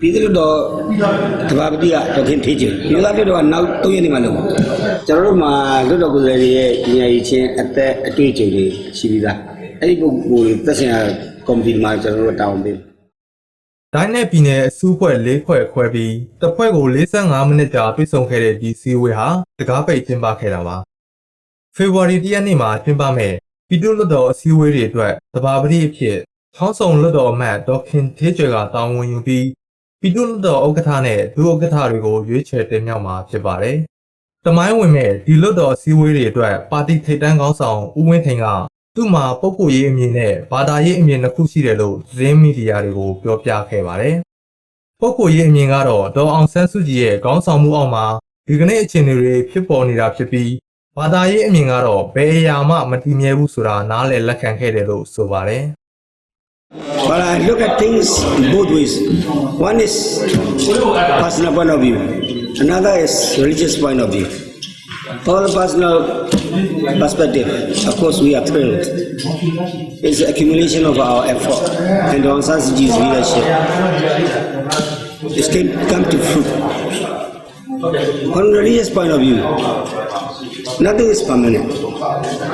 ပြည်သူ့တော်တဘာပတိကတော်ခင်ထေးချင်ပြည်သားလွတ်တော်ကနောက်၃ရက်နေမှလုပ်ကျွန်တော်တို့မှာလွတ်တော်ကိုယ်စားလှယ်တွေရဲ့ညီအရင်ချင်းအသက်အတွေ့အကြုံတွေရှိပြီးသားအဲ့ဒီပုဂ္ဂိုလ်တွေသက်ဆိုင်ရာကော်မတီမှာကျွန်တော်တို့တာဝန်ပေးဒိုင်းနဲ့ပြည်နယ်အစုအဖွဲ့၄ဖွဲ့ခွဲပြီးတစ်ဖွဲ့ကို45မိနစ်ကြာပြည့်စုံခဲ့တဲ့ဒီစီဝေးဟာတကားပိတ်ကျင်းပခဲ့တာပါဖေဖော်ဝါရီ၁ရက်နေ့မှာကျင်းပမဲ့ပြည်သူ့လွှတ်တော်အစည်းအဝေးတွေအတွက်တဘာပတိအဖြစ်ချောင်းဆောင်လွှတ်တော်အမတ်ဒေါက်ခင်သေးကျွယ်ကတာဝန်ယူပြီး ပြည်သူ့လွှတ်တော်ဥက္ကဋ္ဌနဲ့ဒုဥက္ကဋ္ဌတွေကိုရွေးချယ်တင်မြှောက်မှာဖြစ်ပါတယ်တမိုင်းဝင်မဲ့ဒီလွှတ်တော်အစည်းအဝေးတွေအတွက်ပါတီထိပ်တန်းခေါင်းဆောင်ဦးဝင်းထိန်ကသူ့မှာပုဂ္ဂိုလ်ရေးအမြင်နဲ့ဘာသာရေးအမြင်တစ်ခုရှိတယ်လို့သတင်းမီဒီယာတွေကိုပြောပြခဲ့ပါတယ်။ပုဂ္ဂိုလ်ရေးအမြင်ကတော့ဒေါ်အောင်ဆန်းစုကြည်ရဲ့ခေါင်းဆောင်မှုအောက်မှာဒီကနေ့အခြေအနေတွေဖြစ်ပေါ်နေတာဖြစ်ပြီးဘာသာရေးအမြင်ကတော့ဘယ်အရာမှမတည်မြဲဘူးဆိုတာနားလည်လက်ခံခဲ့တယ်လို့ဆိုပါတယ်။ But I look at things both ways. One is personal point of view. Another is religious point of view. For the personal perspective, of course, we are thrilled. It's the accumulation of our effort and Aung San leadership. It can come to fruit. On religious point of view, nothing is permanent.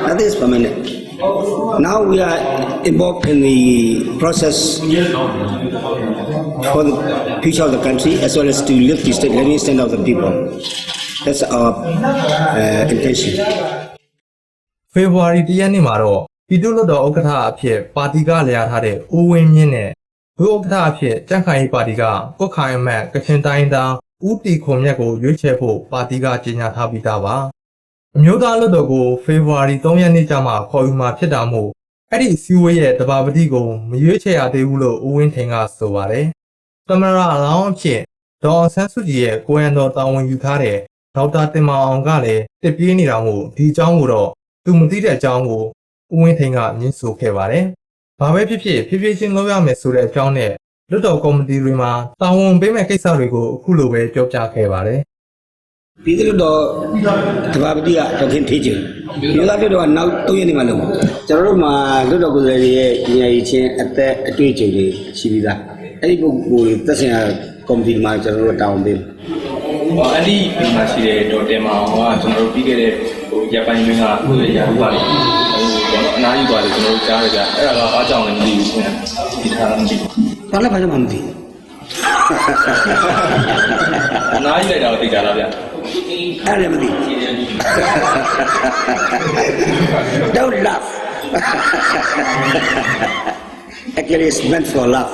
Nothing is permanent. Now we are involved in the process for the future of the country as well as to lift the state living standard of the people. That's our uh, intention. ဖေဖော်ဝါရီ၁ရက်နေ့မှာတော့ပြည်သူ့လွှတ်တော်ဥက္ကဋ္ဌအဖြစ်ပါတီကလျာထားတဲ့ဦးဝင်းမြင့်နဲ့ဒုဥက္ကဋ္ဌအဖြစ်ကြံ့ခိုင်ရေးပါတီကကွက်ခိုင်အမတ်ကချင်တိုင်းသားဦးတီခွန်မြတ်ကိုရွေးချယ်ဖို့ပါတီကကြေညာထားပြီးသားပါ အမျိုးသားလွှတ်တော်ကိုဖေဖော်ဝါရီ3ရက်နေ့ကျမှခေါ်ယူမှာဖြစ်တာမို့အဲ့ဒီအစည်းအဝေးရဲ့တဘာပတိကိုမရွေးချယ်ရသေးဘူးလို့ဦးဝင်းထင်ကဆိုပါတယ်သမရအလောင်းအဖြစ်ဒေါ်အောင်ဆန်းစုကြည်ရဲ့ကိုရန်တော်တာဝန်ယူထားတဲ့ဒေါက်တာတင်မောင်အောင်ကလည်းတစ်ပြေးနေတာမို့ဒီအကြောင်းကိုတော့သူမသိတဲ့အကြောင်းကိုဦးဝင်းထင်ကညှင်းဆိုခဲ့ပါတယ်။ဘာပဲဖြစ်ဖြစ်ဖြည်းဖြည်းချင်းလုပ်ရမယ်ဆိုတဲ့အကြောင်းနဲ့လွတ်တော်ကော်မတီတွေမှာတာဝန်ပေးမဲ့ကိစ္စတွေကိုအခုလိုပဲပြောပြခဲ့ပါတယ်။ ပြည်သူ့တော်တဘာပတိကတော်ခင်ထေးချင်ပြည်သားလွတ်တော်ကနောက်၃ရက်နေမှလုပ်ကျွန်တော်တို့မှာလွတ်တော်ကိုယ်စားလှယ်တွေရဲ့ညီအရင်ချင်းအသက်အတွေ့အကြုံတွေရှိပြီးသားအဲ့ဒီပုဂ္ဂိုလ်တွေသက်ဆိုင်ရာကော်မတီမှာကျွန်တော်တို့တာဝန်ပေးဟောအဲ့ဒီဒီမှာရှိတဲ့ဒေါ်တင်မောင်ကကျွန်တော်တို့ပြီးခဲ့တဲ့ဟိုရပ်ပိုင်းတွင်းကဟိုရာဟုပါလေဟိုကျွန်တော်အနားယူပါလေကျွန်တော်တို့ကြားရကြအဲ့ဒါကအားကြောင့်လည်းမသိဘူးခင်ဗျဒီထားမသိဘူးဘာလဲဘာလဲမှမသိအနားယူလိုက်တာကိုသိကြလားဗျ အဲ့လည်းမသိ Don't laugh. Actually, it's meant for laugh.